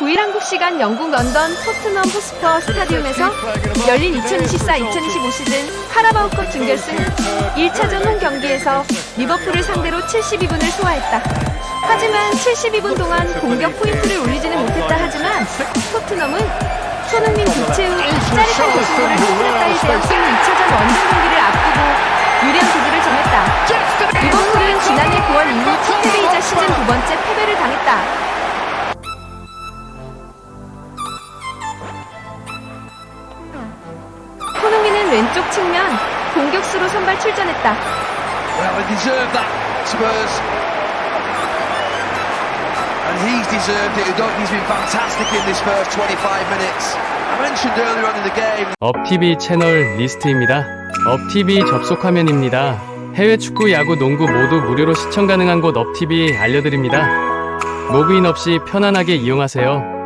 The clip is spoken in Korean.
9일 한국 시간 영국 런던 토트넘 호스퍼 스타디움에서 열린 2024-2025 시즌 카라바오컵 준결승 1차전 홈 경기에서 리버풀을 상대로 72분을 소화했다. 하지만 72분 동안 공격 포인트를 올리지는 못했다 하지만 토트넘은 손흥민 교체 후 짜릿한 결승골을 터뜨렸다에 대한 승 2차전 원정 경기를 앞두고 유리한 구도를 정했다. 리버풀은 지난해 9월 이후 첫 패배이자 시즌 두번 손흥민은 왼쪽 측면 공격수로 선발 출전했다. Well, they deserve that, Spurs. And he's deserved it. Udogi's been fantastic in this first 25 minutes. I mentioned earlier on in the game 업TV 채널 리스트입니다. 업TV 접속 화면입니다. 해외 축구, 야구, 농구 모두 무료로 시청 가능한 곳 업TV 알려드립니다. 로그인 없이 편안하게 이용하세요.